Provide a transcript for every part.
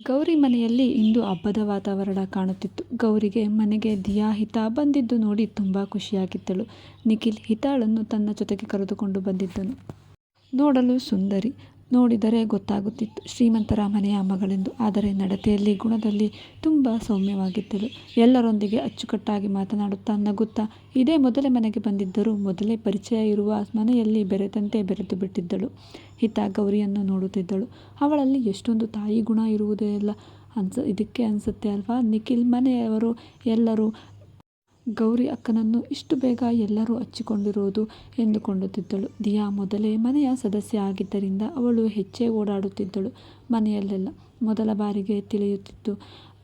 ಗೌರಿ ಮನೆಯಲ್ಲಿ ಇಂದು ಹಬ್ಬದ ವಾತಾವರಣ ಕಾಣುತ್ತಿತ್ತು. ಗೌರಿಗೆ ಮನೆಗೆ ದಿಯಾ ಹಿತಾ ಬಂದಿದ್ದು ನೋಡಿ ತುಂಬ ಖುಷಿಯಾಗಿದ್ದಳು. ನಿಖಿಲ್ ಹಿತಾಳನ್ನು ತನ್ನ ಜೊತೆಗೆ ಕರೆದುಕೊಂಡು ಬಂದಿದ್ದನು. ನೋಡಲು ಸುಂದರಿ. ನೋಡಿದರೆ ಗೊತ್ತಾಗುತ್ತಿತ್ತು ಶ್ರೀಮಂತರ ಮನೆಯ ಮಗಳೆಂದು. ಆದರೆ ನಡತೆಯಲ್ಲಿ, ಗುಣದಲ್ಲಿ ತುಂಬ ಸೌಮ್ಯವಾಗಿದ್ದಳು. ಎಲ್ಲರೊಂದಿಗೆ ಅಚ್ಚುಕಟ್ಟಾಗಿ ಮಾತನಾಡುತ್ತಾ, ನಗುತ್ತಾ ಇದೇ ಮೊದಲೇ ಮನೆಗೆ ಬಂದಿದ್ದರೂ ಮೊದಲೇ ಪರಿಚಯ ಇರುವ ಮನೆಯಲ್ಲಿ ಬೆರೆತಂತೆ ಬಿಟ್ಟಿದ್ದಳು ಹಿತ ಗೌರಿಯನ್ನು ನೋಡುತ್ತಿದ್ದಳು. ಅವಳಲ್ಲಿ ಎಷ್ಟೊಂದು ತಾಯಿ ಗುಣ ಇರುವುದೇ ಇಲ್ಲ ಅನ್ಸ ಇದಕ್ಕೆ ಅನಿಸುತ್ತೆ ಅಲ್ವಾ ನಿಖಿಲ್ ಮನೆಯವರು ಎಲ್ಲರೂ ಗೌರಿ ಅಕ್ಕನನ್ನು ಇಷ್ಟು ಬೇಗ ಎಲ್ಲರೂ ಹಚ್ಚಿಕೊಂಡಿರುವುದು ಎಂದುಕೊಂಡುತ್ತಿದ್ದಳು ದಿಯಾ ಮೊದಲೇ ಮನೆಯ ಸದಸ್ಯ ಆಗಿದ್ದರಿಂದ ಅವಳು ಹೆಚ್ಚೇ ಓಡಾಡುತ್ತಿದ್ದಳು ಮನೆಯಲ್ಲೆಲ್ಲ. ಮೊದಲ ಬಾರಿಗೆ ತಿಳಿಯುತ್ತಿತ್ತು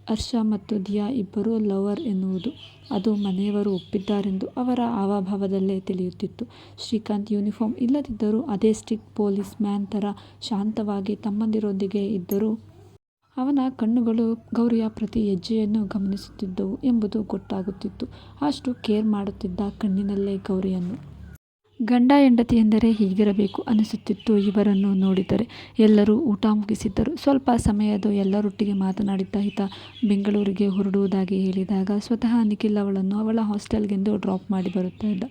ಹರ್ಷ ಮತ್ತು ದಿಯಾ ಇಬ್ಬರೂ ಲವರ್ ಎನ್ನುವುದು. ಅದು ಮನೆಯವರು ಒಪ್ಪಿದ್ದಾರೆಂದು ಅವರ ಹಾವಭಾವದಲ್ಲೇ ತಿಳಿಯುತ್ತಿತ್ತು. ಶ್ರೀಕಾಂತ್ ಯೂನಿಫಾರ್ಮ್ ಇಲ್ಲದಿದ್ದರೂ ಅದೇ ಸ್ಟಿಕ್ ಪೊಲೀಸ್ ಮ್ಯಾನ್ ಥರ ಶಾಂತವಾಗಿ ತಮ್ಮಂದಿರೊಂದಿಗೆ ಇದ್ದರೂ ಅವನ ಕಣ್ಣುಗಳು ಗೌರಿಯ ಪ್ರತಿ ಹೆಜ್ಜೆಯನ್ನು ಗಮನಿಸುತ್ತಿದ್ದವು ಎಂಬುದು ಗೊತ್ತಾಗುತ್ತಿತ್ತು. ಅಷ್ಟು ಕೇರ್ ಮಾಡುತ್ತಿದ್ದ ಕಣ್ಣಿನಲ್ಲೇ ಗೌರಿಯನ್ನು. ಗಂಡ ಹೆಂಡತಿ ಎಂದರೆ ಹೀಗಿರಬೇಕು ಅನಿಸುತ್ತಿತ್ತು ಇವರನ್ನು ನೋಡಿದರೆ. ಎಲ್ಲರೂ ಊಟ ಮುಗಿಸಿದ್ದರು. ಸ್ವಲ್ಪ ಸಮಯದ ಎಲ್ಲರೊಟ್ಟಿಗೆ ಮಾತನಾಡಿದ್ದ ಹಿತ ಬೆಂಗಳೂರಿಗೆ ಹೊರಡುವುದಾಗಿ ಹೇಳಿದಾಗ ಸ್ವತಃ ನಿಖಿಲ್ ಅವಳನ್ನು ಅವಳ ಹಾಸ್ಟೆಲ್ಗೆಂದು ಡ್ರಾಪ್ ಮಾಡಿ ಬರುತ್ತಾ ಇದ್ದ.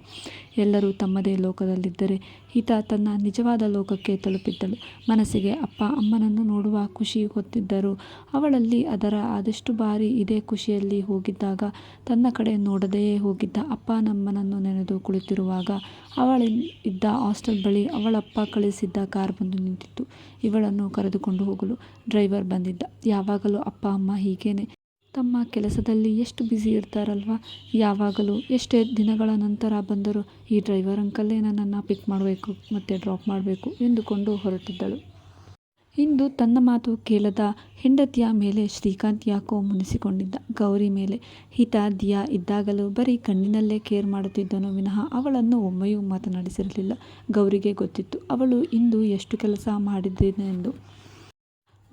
ಎಲ್ಲರೂ ತಮ್ಮದೇ ಲೋಕದಲ್ಲಿದ್ದರೆ ಹಿತಾ ತನ್ನ ನಿಜವಾದ ಲೋಕಕ್ಕೆ ತಲುಪಿದ್ದಳು. ಮನಸ್ಸಿಗೆ ಅಪ್ಪ ಅಮ್ಮನನ್ನು ನೋಡುವ ಖುಷಿ ಹೊತ್ತಿದ್ದರು ಅವಳಲ್ಲಿ ಅದರ ಆದಷ್ಟು ಬಾರಿ ಇದೇ ಖುಷಿಯಲ್ಲಿ ಹೋಗಿದ್ದಾಗ, ತನ್ನ ಕಡೆ ನೋಡದೆಯೇ ಹೋಗಿದ್ದ ಅಪ್ಪ ನಮ್ಮನನ್ನು ನೆನೆದು ಕುಳಿತಿರುವಾಗ ಅವಳಿದ್ದ ಹಾಸ್ಟೆಲ್ ಬಳಿ ಅವಳಪ್ಪ ಕಳಿಸಿದ್ದ ಕಾರ್ ಬಂದು ನಿಂತಿತ್ತು ಇವಳನ್ನು ಕರೆದುಕೊಂಡು ಹೋಗಲು. ಡ್ರೈವರ್ ಬಂದಿದ್ದ. ಯಾವಾಗಲೂ ಅಪ್ಪ, ಅಮ್ಮ ಹೀಗೇನೆ ತಮ್ಮ ಕೆಲಸದಲ್ಲಿ ಎಷ್ಟು ಬ್ಯುಸಿ ಇರ್ತಾರಲ್ವಾ ಯಾವಾಗಲೂ ಎಷ್ಟೇ ದಿನಗಳ ನಂತರ ಬಂದರೂ ಈ ಡ್ರೈವರ್ ಅಂಕಲ್ಲೇ ನನ್ನನ್ನು ಪಿಕ್ ಮಾಡಬೇಕು, ಮತ್ತು ಡ್ರಾಪ್ ಮಾಡಬೇಕು ಎಂದುಕೊಂಡು ಹೊರಟಿದ್ದಳು. ಇಂದು ತನ್ನ ಮಾತು ಕೇಳದ ಹೆಂಡತಿಯ ಮೇಲೆ ಶ್ರೀಕಾಂತ್ ಯಾಕೋ ಮುನಿಸಿಕೊಂಡಿದ್ದ ಗೌರಿ ಮೇಲೆ. ಹಿತ ದಿಯಾ ಇದ್ದಾಗಲೂ ಬರೀ ಕಣ್ಣಿನಲ್ಲೇ ಕೇರ್ ಮಾಡುತ್ತಿದ್ದನು ವಿನಃ ಅವಳನ್ನು ಒಮ್ಮೆಯೂ ಮಾತನಾಡಿಸಿರಲಿಲ್ಲ. ಗೌರಿಗೆ ಗೊತ್ತಿತ್ತು, ಅವಳು ಇಂದು ಎಷ್ಟು ಕೆಲಸ ಮಾಡಿದ್ದೇನೆಂದು.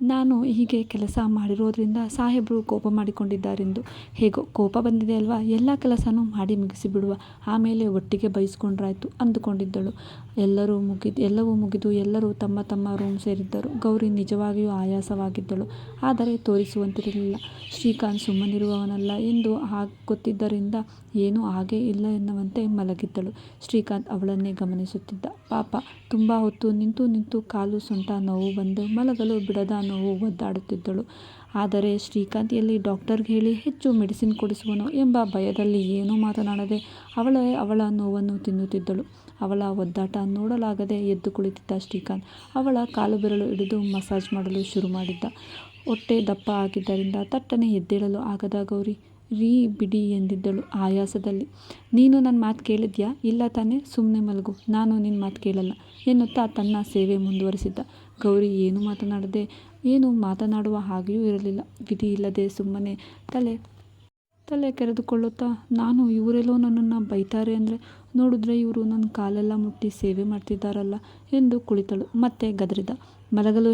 ನಾನು ಹೀಗೆ ಕೆಲಸ ಮಾಡಿರೋದ್ರಿಂದ ಸಾಹೇಬರು ಕೋಪ ಮಾಡಿಕೊಂಡಿದ್ದಾರೆಂದು. ಹೇಗೋ ಕೋಪ ಬಂದಿದೆ ಅಲ್ವಾ ಎಲ್ಲ ಕೆಲಸನೂ ಮಾಡಿ ಮುಗಿಸಿಬಿಡುವ ಆಮೇಲೆ ಒಟ್ಟಿಗೆ ಬೈಸ್ಕೊಂಡ್ರಾಯ್ತು ಅಂದುಕೊಂಡಿದ್ದಳು. ಎಲ್ಲವೂ ಮುಗಿದು ಎಲ್ಲರೂ ತಮ್ಮ ತಮ್ಮ ರೂಮ್ ಸೇರಿದ್ದರು. ಗೌರಿ ನಿಜವಾಗಿಯೂ ಆಯಾಸವಾಗಿದ್ದಳು. ಆದರೆ ತೋರಿಸುವಂತಿರಲಿಲ್ಲ. ಶ್ರೀಕಾಂತ್ ಸುಮ್ಮನಿರುವವನಲ್ಲ ಎಂದು ಗೊತ್ತಿದ್ದರಿಂದ ಏನೂ ಹಾಗೇ ಇಲ್ಲ ಎನ್ನುವಂತೆ ಮಲಗಿದ್ದಳು. ಶ್ರೀಕಾಂತ್ ಅವಳನ್ನೇ ಗಮನಿಸುತ್ತಿದ್ದ. ಪಾಪ, ತುಂಬ ಹೊತ್ತು ನಿಂತು ನಿಂತು ಕಾಲು ಸೊಂಟ ನೋವು ಬಂದು ಮಲಗಲು ಬಿಡದ ನೋವು ಒದ್ದಾಡುತ್ತಿದ್ದಳು. ಆದರೆ ಶ್ರೀಕಾಂತ್ ಎಲ್ಲಿ ಡಾಕ್ಟರ್ಗೆ ಹೇಳಿ ಹೆಚ್ಚು ಮೆಡಿಸಿನ್ ಕೊಡಿಸುವನು ಎಂಬ ಭಯದಲ್ಲಿ ಏನೂ ಮಾತನಾಡದೆ ಅವಳೇ ಅವಳ ನೋವನ್ನು ತಿನ್ನುತ್ತಿದ್ದಳು. ಅವಳ ಒದ್ದಾಟ ನೋಡಲಾಗದೆ ಎದ್ದು ಕುಳಿತಿದ್ದ ಶ್ರೀಕಾಂತ್ ಅವಳ ಕಾಲು ಬೆರಳು ಹಿಡಿದು ಮಸಾಜ್ ಮಾಡಲು ಶುರು ಮಾಡಿದ್ದ. ಹೊಟ್ಟೆ ದಪ್ಪ ಆಗಿದ್ದರಿಂದ ತಟ್ಟನೆ ಎದ್ದೇಳಲು ಆಗದ ಗೌರಿ, ರೀ ಬಿಡಿ ಎಂದಿದ್ದಳು ಆಯಾಸದಲ್ಲಿ. ನೀನು ನನ್ನ ಮಾತು ಕೇಳಿದ್ಯಾ ಇಲ್ಲ ತಾನೇ ಸುಮ್ಮನೆ ಮಲಗು ನಾನು ನಿನ್ನ ಮಾತು ಕೇಳಲ್ಲ ಎನ್ನುತ್ತಾ ತನ್ನ ಸೇವೆ ಮುಂದುವರಿಸಿದ್ದ. ಗೌರಿ ಏನು ಮಾತನಾಡದೆ ಏನೂ ಮಾತನಾಡುವ ಹಾಗೆಯೂ ಇರಲಿಲ್ಲ. ವಿಧಿ ಇಲ್ಲದೆ ಸುಮ್ಮನೆ ತಲೆ ತಲೆ ಕೆರೆದುಕೊಳ್ಳುತ್ತಾ, ನಾನು ಇವರೆಲ್ಲೋ ನನ್ನನ್ನು ಬೈತಾರೆ ಅಂದರೆ ನೋಡಿದ್ರೆ ಇವರು ನನ್ನ ಕಾಲೆಲ್ಲ ಮುಟ್ಟಿ ಸೇವೆ ಮಾಡ್ತಿದ್ದಾರಲ್ಲ ಎಂದು ಕುಳಿತಳು. ಮತ್ತೆ ಗದರಿದ. ಮಲಗಲು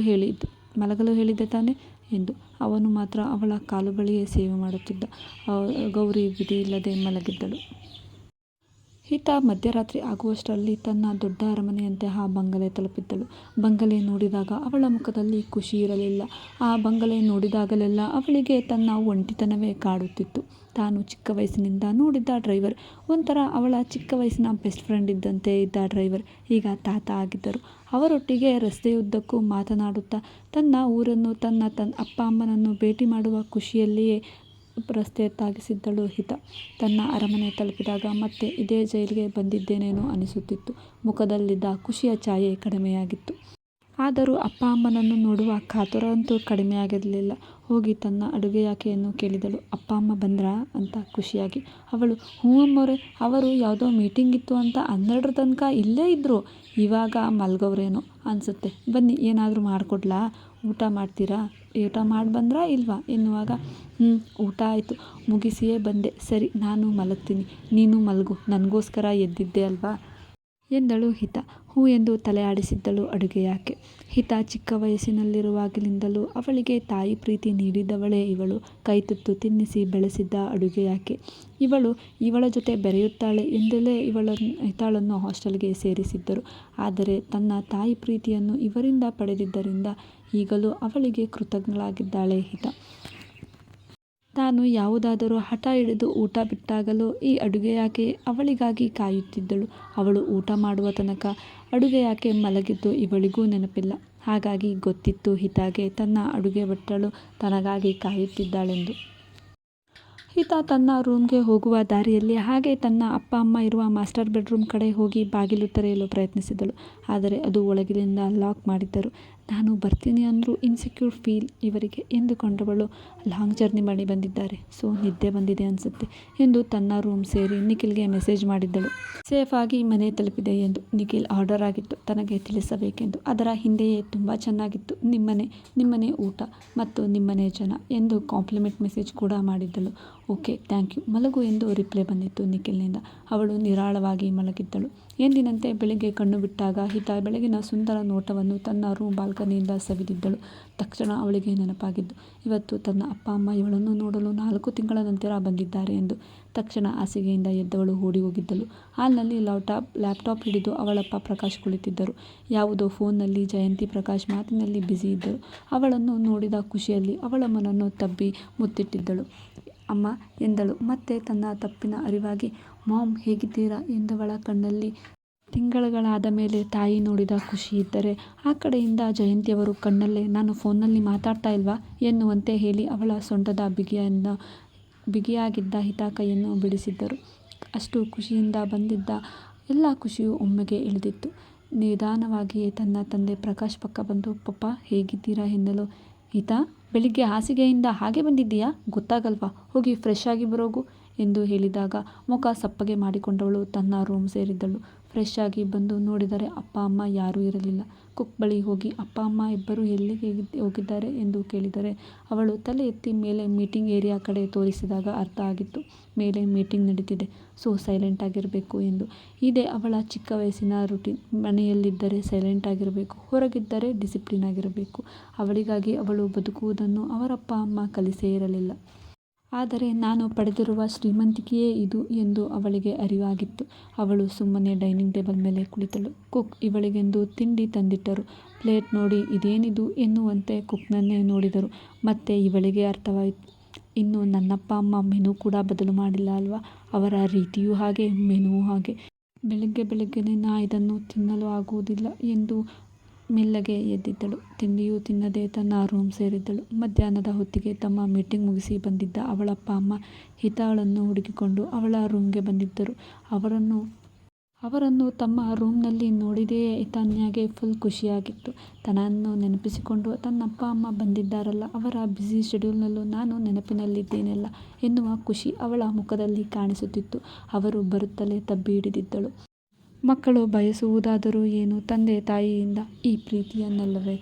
ಹೇಳಿದ್ದೆ ತಾನೆ ಎಂದು. ಅವನು ಮಾತ್ರ ಅವಳ ಕಾಲು ಬಳಿಯೇ ಸೇವೆ ಮಾಡುತ್ತಿದ್ದ. ಗೌರಿ ವಿಧಿ ಇಲ್ಲದೆ ಮಲಗಿದ್ದಳು. ಹಿತಾ ಮಧ್ಯರಾತ್ರಿ ಆಗುವಷ್ಟರಲ್ಲಿ ತನ್ನ ದೊಡ್ಡ ಅರಮನೆಯಂತೆ ಆ ಬಂಗಲೆ ತಲುಪಿದ್ದಳು. ಬಂಗಲೆ ನೋಡಿದಾಗ ಅವಳ ಮುಖದಲ್ಲಿ ಖುಷಿ ಇರಲಿಲ್ಲ. ಆ ಬಂಗಲೆ ನೋಡಿದಾಗಲೆಲ್ಲ ಅವಳಿಗೆ ತನ್ನ ಒಂಟಿತನವೇ ಕಾಡುತ್ತಿತ್ತು. ತಾನು ಚಿಕ್ಕ ವಯಸ್ಸಿನಿಂದ ನೋಡಿದ್ದ ಡ್ರೈವರ್, ಒಂಥರ ಅವಳ ಚಿಕ್ಕ ವಯಸ್ಸಿನ ಬೆಸ್ಟ್ ಫ್ರೆಂಡ್ ಇದ್ದಂತೆ ಇದ್ದ ಡ್ರೈವರ್ ಈಗ ತಾತ ಆಗಿದ್ದರು. ಅವರೊಟ್ಟಿಗೆ ರಸ್ತೆಯುದ್ದಕ್ಕೂ ಮಾತನಾಡುತ್ತಾ ತನ್ನ ಊರನ್ನು, ತನ್ನ ತನ್ನ ಅಪ್ಪ ಅಮ್ಮನನ್ನು ಭೇಟಿ ಮಾಡುವ ಖುಷಿಯಲ್ಲಿಯೇ ರಸ್ತೆಯತ್ತಾಗಿಸಿದ್ದಳು ಹಿತ. ತನ್ನ ಅರಮನೆ ತಲುಪಿದಾಗ ಮತ್ತೆ ಇದೇ ಜೈಲಿಗೆ ಬಂದಿದ್ದೇನೇನೋ ಅನಿಸುತ್ತಿತ್ತು. ಮುಖದಲ್ಲಿದ್ದ ಖುಷಿಯ ಛಾಯೆ ಕಡಿಮೆಯಾಗಿತ್ತು. ಆದರೂ ಅಪ್ಪ ಅಮ್ಮನನ್ನು ನೋಡುವ ಕಾತುರ ಅಂತೂ ಕಡಿಮೆಯಾಗಿರಲಿಲ್ಲ. ಹೋಗಿ ತನ್ನ ಅಡುಗೆ ಯಾಕೆಯನ್ನು ಕೇಳಿದಳು. ಅಪ್ಪ, ಅಮ್ಮ ಬಂದ್ರಾ? ಅಂತ ಖುಷಿಯಾಗಿ. ಅವಳು, ಹ್ಞೂ ಅಮ್ಮೋರೆ, ಅವರು ಯಾವುದೋ ಮೀಟಿಂಗ್ ಇತ್ತು ಅಂತ ಹನ್ನೆರಡರ ತನಕ ಇಲ್ಲೇ ಇದ್ದರು ಇವಾಗ ಮಲ್ಗವ್ರೇನೋ ಅನ್ಸುತ್ತೆ. ಬನ್ನಿ, ಏನಾದರೂ ಮಾಡಿಕೊಡ್ಲಾ? ಊಟ ಮಾಡ್ತೀರಾ? ಊಟ ಮಾಡಿ ಬಂದ್ರಾ ಇಲ್ವಾ? ಎನ್ನುವಾಗ, ಹ್ಞೂ, ಊಟ ಆಯಿತು. ಮುಗಿಸಿಯೇ ಬಂದೆ. ಸರಿ, ನಾನು ಮಲಗ್ತೀನಿ. ನೀನು ಮಲಗು. ನನಗೋಸ್ಕರ ಎದ್ದಿದ್ದೆ ಅಲ್ವಾ? ಎಂದಳು ಹಿತಾ. ಹೂಂ ಎಂದು ತಲೆ ಆಡಿಸಿದ್ದಳು ಅಡುಗೆಯಾಕೆ. ಹಿತ ಚಿಕ್ಕ ವಯಸ್ಸಿನಲ್ಲಿರುವಾಗಲಿಂದಲೂ ಅವಳಿಗೆ ತಾಯಿ ಪ್ರೀತಿ ನೀಡಿದವಳೇ ಇವಳು. ಕೈತುತ್ತು ತಿನ್ನಿಸಿ ಬೆಳೆಸಿದ್ದ ಅಡುಗೆಯಾಕೆ ಇವಳು. ಇವಳ ಜೊತೆ ಬೆರೆಯುತ್ತಾಳೆ ಎಂದಲೇ ಹಿತಾಳನ್ನು ಹಾಸ್ಟೆಲ್ಗೆ ಸೇರಿಸಿದ್ದರು. ಆದರೆ ತನ್ನ ತಾಯಿ ಪ್ರೀತಿಯನ್ನು ಇವರಿಂದ ಪಡೆದಿದ್ದರಿಂದ ಈಗಲೂ ಅವಳಿಗೆ ಕೃತಜ್ಞಳಾಗಿದ್ದಾಳೆ ಹಿತ ತಾನು ಯಾವುದಾದರೂ ಹಠ ಹಿಡಿದು ಊಟ ಬಿಟ್ಟಾಗಲೂ ಈ ಅಡುಗೆಯಾಕೆ ಅವಳಿಗಾಗಿ ಕಾಯುತ್ತಿದ್ದಳು. ಅವಳು ಊಟ ಮಾಡುವ ತನಕ ಅಡುಗೆಯಾಕೆ ಮಲಗಿದ್ದು ಇವಳಿಗೂ ನೆನಪಿಲ್ಲ. ಹಾಗಾಗಿ ಗೊತ್ತಿತ್ತು ಹಿತಾಗೆ ತನ್ನ ಅಡುಗೆ ಭಟ್ಟಳು ತನಗಾಗಿ ಕಾಯುತ್ತಿದ್ದಾಳೆಂದು. ಹಿತ ತನ್ನ ರೂಮ್ಗೆ ಹೋಗುವ ದಾರಿಯಲ್ಲಿ ಹಾಗೆ ತನ್ನ ಅಪ್ಪ ಅಮ್ಮ ಇರುವ ಮಾಸ್ಟರ್ ಬೆಡ್ರೂಮ್ ಕಡೆ ಹೋಗಿ ಬಾಗಿಲು ತೆರೆಯಲು ಪ್ರಯತ್ನಿಸಿದಳು. ಆದರೆ ಅದು ಒಳಗಿನಿಂದ ಲಾಕ್ ಮಾಡಿದ್ದರು. ನಾನು ಬರ್ತೀನಿ ಅಂದರೂ ಇನ್ಸೆಕ್ಯೂರ್ ಫೀಲ್ ಇವರಿಗೆ ಎಂದುಕೊಂಡವಳು. ಲಾಂಗ್ ಜರ್ನಿ ಮಾಡಿ ಬಂದಿದ್ದಾರೆ. ಸೊ ನಿದ್ದೆ ಬಂದಿದೆ ಅನಿಸುತ್ತೆ ಎಂದು ತನ್ನ ರೂಮ್ ಸೇರಿ ನಿಖಿಲ್ಗೆ ಮೆಸೇಜ್ ಮಾಡಿದ್ದಳು. ಸೇಫಾಗಿ ಮನೆ ತಲುಪಿದೆ ಎಂದು ನಿಖಿಲ್ ಆರ್ಡರ್ ಆಗಿತ್ತು. ತನಗೆ ತಿಳಿಸಬೇಕೆಂದು. ಅದರ ಹಿಂದೆಯೇ ತುಂಬ ಚೆನ್ನಾಗಿತ್ತು. ನಿಮ್ಮನೆ ನಿಮ್ಮನೆ ಊಟ ಮತ್ತು ನಿಮ್ಮನೆ ಜನ ಎಂದು ಕಾಂಪ್ಲಿಮೆಂಟ್ ಮೆಸೇಜ್ ಕೂಡ ಮಾಡಿದ್ದಳು. ಓಕೆ ಥ್ಯಾಂಕ್ ಯು ಮಲಗು ಎಂದು ರಿಪ್ಲೈ ಬಂದಿತ್ತು ನಿಖಿಲ್ನಿಂದ. ಅವಳು ನಿರಾಳವಾಗಿ ಮಲಗಿದ್ದಳು. ಎಂದಿನಂತೆ ಬೆಳಿಗ್ಗೆ ಕಣ್ಣು ಬಿಟ್ಟಾಗ ಹಿತ ಬೆಳಗಿನ ಸುಂದರ ನೋಟವನ್ನು ತನ್ನ ರೂಮ್ ಬಾಲ್ಕನಿಯಿಂದ ಸವಿದಿದ್ದಳು. ತಕ್ಷಣ ಅವಳಿಗೆ ನೆನಪಾಗಿದ್ದು, ಇವತ್ತು ತನ್ನ ಅಪ್ಪ ಅಮ್ಮ ಇವಳನ್ನು ನೋಡಲು ನಾಲ್ಕು ತಿಂಗಳ ನಂತರ ಬಂದಿದ್ದಾರೆ ಎಂದು. ತಕ್ಷಣ ಹಾಸಿಗೆಯಿಂದ ಎದ್ದವಳು ಓಡಿ ಹೋಗಿದ್ದಳು. ಹಾಲ್ನಲ್ಲಿ ಲ್ಯಾಪ್ಟಾಪ್ ಲ್ಯಾಪ್ಟಾಪ್ ಹಿಡಿದು ಅವಳಪ್ಪ ಪ್ರಕಾಶ್ ಕುಳಿತಿದ್ದರು. ಯಾವುದೋ ಫೋನ್ನಲ್ಲಿ ಜಯಂತಿ ಪ್ರಕಾಶ್ ಮಾತಿನಲ್ಲಿ ಬ್ಯುಸಿ ಇದ್ದರು. ಅವಳನ್ನು ನೋಡಿದ ಖುಷಿಯಲ್ಲಿ ಅವಳ ಮನನ್ನು ತಬ್ಬಿ ಮುತ್ತಿಟ್ಟಿದ್ದಳು. ಅಮ್ಮ ಎಂದಳು. ಮತ್ತೆ ತನ್ನ ತಪ್ಪಿನ ಅರಿವಾಗಿ, ಮಾಮ್, ಹೇಗಿದ್ದೀರಾ? ಎಂದವಳ ಕಣ್ಣಲ್ಲಿ ತಿಂಗಳುಗಳಾದ ಮೇಲೆ ತಾಯಿ ನೋಡಿದ ಖುಷಿ ಇದ್ದರೆ, ಆ ಕಡೆಯಿಂದ ಜಯಂತಿಯವರು ಕಣ್ಣಲ್ಲೇ, ನಾನು ಫೋನ್ನಲ್ಲಿ ಮಾತಾಡ್ತಾ ಇಲ್ವಾ? ಎನ್ನುವಂತೆ ಹೇಳಿ ಅವಳ ಸೊಂಟದ ಬಿಗಿಯನ್ನು, ಬಿಗಿಯಾಗಿದ್ದ ಹಿತ ಕೈಯನ್ನು ಬಿಡಿಸಿದ್ದರು. ಅಷ್ಟು ಖುಷಿಯಿಂದ ಬಂದಿದ್ದ ಎಲ್ಲ ಖುಷಿಯು ಒಮ್ಮೆಗೆ ಇಳಿದಿತ್ತು. ನಿಧಾನವಾಗಿಯೇ ತನ್ನ ತಂದೆ ಪ್ರಕಾಶ್ ಪಕ್ಕ ಬಂದು, ಪಪ್ಪ, ಹೇಗಿದ್ದೀರಾ? ಎನ್ನಲು ಹಿತ ಬೆಳಿಗ್ಗೆ ಹಾಸಿಗೆಯಿಂದ ಹಾಗೆ ಬಂದಿದ್ದೀಯಾ? ಗೊತ್ತಾಗಲ್ವಾ? ಹೋಗಿ ಫ್ರೆಶ್ ಆಗಿ ಬರೋಗು ಎಂದು ಹೇಳಿದಾಗ ಮುಖ ಸಪ್ಪಗೆ ಮಾಡಿಕೊಂಡವಳು ತನ್ನ ರೂಮ್ ಸೇರಿದ್ದಳು. ಫ್ರೆಶ್ ಆಗಿ ಬಂದು ನೋಡಿದರೆ ಅಪ್ಪ, ಅಮ್ಮ ಯಾರೂ ಇರಲಿಲ್ಲ. ಕುಕ್ ಬಳಿ ಹೋಗಿ, ಅಪ್ಪ, ಅಮ್ಮ ಇಬ್ಬರು ಎಲ್ಲಿಗೆ ಹೋಗಿದ್ದಾರೆ? ಎಂದು ಕೇಳಿದರೆ, ಅವಳು ತಲೆ ಎತ್ತಿ ಮೇಲೆ ಮೀಟಿಂಗ್ ಏರಿಯಾ ಕಡೆ ತೋರಿಸಿದಾಗ ಅರ್ಥ ಆಗಿತ್ತು. ಮೇಲೆ ಮೀಟಿಂಗ್ ನಡೀತಿದೆ. ಸೊ, ಸೈಲೆಂಟ್ ಆಗಿರಬೇಕು ಎಂದು. ಇದೇ ಅವಳ ಚಿಕ್ಕ ವಯಸ್ಸಿನ ರುಟೀನ್. ಮನೆಯಲ್ಲಿದ್ದರೆ ಸೈಲೆಂಟ್ ಆಗಿರಬೇಕು. ಹೊರಗಿದ್ದರೆ ಡಿಸಿಪ್ಲಿನ್ ಆಗಿರಬೇಕು. ಅವಳಿಗಾಗಿ ಅವಳು ಬದುಕುವುದನ್ನು ಅವರಪ್ಪ, ಅಮ್ಮ ಕಲಿಸೇ ಇರಲಿಲ್ಲ. ಆದರೆ ನಾನು ಪಡೆದಿರುವ ಶ್ರೀಮಂತಿಕೆಯೇ ಇದು ಎಂದು ಅವಳಿಗೆ ಅರಿವಾಗಿತ್ತು. ಅವಳು ಸುಮ್ಮನೆ ಡೈನಿಂಗ್ ಟೇಬಲ್ ಮೇಲೆ ಕುಳಿತಳು. ಕುಕ್ ಇವಳಿಗೆಂದು ತಿಂಡಿ ತಂದಿಟ್ಟರು. ಪ್ಲೇಟ್ ನೋಡಿ, ಇದೇನಿದು ಎನ್ನುವಂತೆ ಕುಕ್ನನ್ನೇ ನೋಡಿದರು. ಮತ್ತೆ ಇವಳಿಗೆ ಅರ್ಥವಾಯಿತು. ಇನ್ನು ನನ್ನಪ್ಪ, ಅಮ್ಮ ಮೆನು ಕೂಡ ಬದಲು ಮಾಡಿಲ್ಲ ಅಲ್ವಾ? ಅವರ ರೀತಿಯೂ ಹಾಗೆ, ಮೆನುವೂ ಹಾಗೆ. ಬೆಳಗ್ಗೆ ಬೆಳಗ್ಗೆನೇ ನಾ ಇದನ್ನು ತಿನ್ನಲು ಆಗುವುದಿಲ್ಲ ಎಂದು ಮೆಲ್ಲಗೆ ಎದ್ದಿದ್ದಳು. ತಿಂಡಿಯೂ ತಿನ್ನದೆ ತನ್ನ ರೂಮ್ ಸೇರಿದ್ದಳು. ಮಧ್ಯಾಹ್ನದ ಹೊತ್ತಿಗೆ ತಮ್ಮ ಮೀಟಿಂಗ್ ಮುಗಿಸಿ ಬಂದಿದ್ದ ಅವಳಪ್ಪ ಅಮ್ಮ ಹಿತಾಳನ್ನು ಹುಡುಕಿಕೊಂಡು ಅವಳ ರೂಮ್ಗೆ ಬಂದಿದ್ದರು. ಅವರನ್ನು ಅವರನ್ನು ತಮ್ಮ ರೂಮ್ನಲ್ಲಿ ನೋಡಿದೆಯೇ ಹಿತಾನ್ಯಾಗೆ ಫುಲ್ ಖುಷಿಯಾಗಿತ್ತು. ತನ್ನನ್ನು ನೆನಪಿಸಿಕೊಂಡು ತನ್ನಪ್ಪ ಅಮ್ಮ ಬಂದಿದ್ದಾರಲ್ಲ, ಅವರ ಬ್ಯುಸಿ ಶೆಡ್ಯೂಲ್ನಲ್ಲೂ ನಾನು ನೆನಪಿನಲ್ಲಿದ್ದೇನಲ್ಲ ಎನ್ನುವ ಖುಷಿ ಅವಳ ಮುಖದಲ್ಲಿ ಕಾಣಿಸುತ್ತಿತ್ತು. ಅವರು ಬರುತ್ತಲೇ ತಬ್ಬಿ ಹಿಡಿದಿದ್ದಳು ಮಕ್ಕಳು ಬಯಸುವುದಾದರೂ ಏನು ತಂದೆ ತಾಯಿಯಿಂದ ಈ ಪ್ರೀತಿಯನ್ನಲ್ಲವೇ?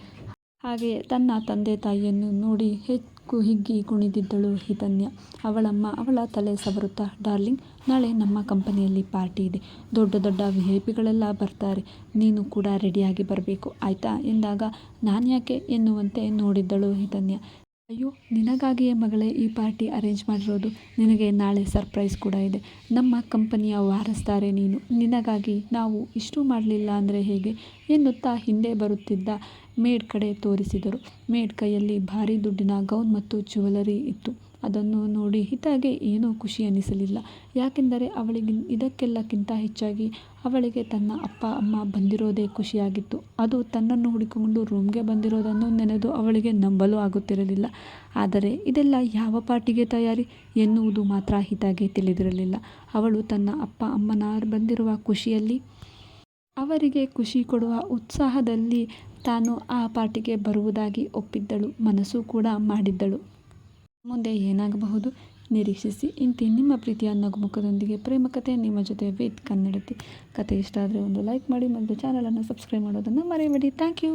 ಹಾಗೆಯೇ ತನ್ನ ತಂದೆ ತಾಯಿಯನ್ನು ನೋಡಿ ಹೆಚ್ಚು ಹಿಗ್ಗಿ ಕುಣಿದಿದ್ದಳು ಹಿತನ್ಯ. ಅವಳಮ್ಮ, ಅವಳ ತಲೆ ಸವರುತ್ತಾ, ಡಾರ್ಲಿಂಗ್, ನಾಳೆ ನಮ್ಮ ಕಂಪನಿಯಲ್ಲಿ ಪಾರ್ಟಿ ಇದೆ. ದೊಡ್ಡ ದೊಡ್ಡ ವಿ ಐ ಪಿಗಳೆಲ್ಲ ಬರ್ತಾರೆ. ನೀನು ಕೂಡ ರೆಡಿಯಾಗಿ ಬರಬೇಕು, ಆಯಿತಾ? ಎಂದಾಗ ನಾನು ಯಾಕೆ ಎನ್ನುವಂತೆ ನೋಡಿದ್ದಳು ಹಿತನ್ಯ. ಅಯ್ಯೋ, ನಿನಗಾಗಿಯೇ ಮಗಳೇ ಈ ಪಾರ್ಟಿ ಅರೇಂಜ್ ಮಾಡಿರೋದು. ನಿನಗೆ ನಾಳೆ ಸರ್ಪ್ರೈಸ್ ಕೂಡ ಇದೆ. ನಮ್ಮ ಕಂಪನಿಯ ವಾರಸ್ತಾರೆ ನೀನು. ನಿನಗಾಗಿ ನಾವು ಇಷ್ಟು ಮಾಡಲಿಲ್ಲ ಅಂದರೆ ಹೇಗೆ? ಎನ್ನುತ್ತಾ ಹಿಂದೆ ಬರುತ್ತಿದ್ದ ಮೇಡ್ ಕಡೆ ತೋರಿಸಿದರು. ಮೇಡ್ ಕೈಯಲ್ಲಿ ಭಾರಿ ದುಡ್ಡಿನ ಗೌನ್ ಮತ್ತು ಜ್ಯುವೆಲರಿ ಇತ್ತು. ಅದನ್ನು ನೋಡಿ ಹಿತಾಗೆ ಏನೂ ಖುಷಿ ಅನ್ನಿಸಲಿಲ್ಲ ಯಾಕೆಂದರೆ ಅವಳಿಗೆ ಇದಕ್ಕೆಲ್ಲಕ್ಕಿಂತ ಹೆಚ್ಚಾಗಿ ಅವಳಿಗೆ ತನ್ನ ಅಪ್ಪ, ಅಮ್ಮ ಬಂದಿರೋದೇ ಖುಷಿಯಾಗಿತ್ತು. ಅದು ತನ್ನನ್ನು ಹುಡುಕಿಕೊಂಡು ರೂಮ್ಗೆ ಬಂದಿರೋದನ್ನು ನೆನೆದು ಅವಳಿಗೆ ನಂಬಲು ಆಗುತ್ತಿರಲಿಲ್ಲ. ಆದರೆ ಇದೆಲ್ಲ ಯಾವ ಪಾರ್ಟಿಗೆ ತಯಾರಿ ಎನ್ನುವುದು ಮಾತ್ರ ಹಿತಾಗೆ ತಿಳಿದಿರಲಿಲ್ಲ. ಅವಳು ತನ್ನ ಅಪ್ಪ ಅಮ್ಮನ ಬಂದಿರುವ ಖುಷಿಯಲ್ಲಿ, ಅವರಿಗೆ ಖುಷಿ ಕೊಡುವ ಉತ್ಸಾಹದಲ್ಲಿ ತಾನು ಆ ಪಾರ್ಟಿಗೆ ಬರುವುದಾಗಿ ಒಪ್ಪಿದ್ದಳು. ಮನಸ್ಸು ಕೂಡ ಮಾಡಿದ್ದಳು. ಮುಂದೆ ಏನಾಗಬಹುದು? ನಿರೀಕ್ಷಿಸಿ. ಇಂತಿ ನಿಮ್ಮ ಪ್ರೀತಿಯ ನಗುಮುಖದೊಂದಿಗೆ ಪ್ರೇಮ ಕಥೆ ನಿಮ್ಮ ಜೊತೆ ವಿತ್ ಕನ್ನಡತಿ. ಕತೆ ಇಷ್ಟ ಆದರೆ ಒಂದು ಲೈಕ್ ಮಾಡಿ ಮತ್ತು ಚಾನಲನ್ನು ಸಬ್ಸ್ಕ್ರೈಬ್ ಮಾಡೋದನ್ನು ಮರೆಯಬೇಡಿ. Thank you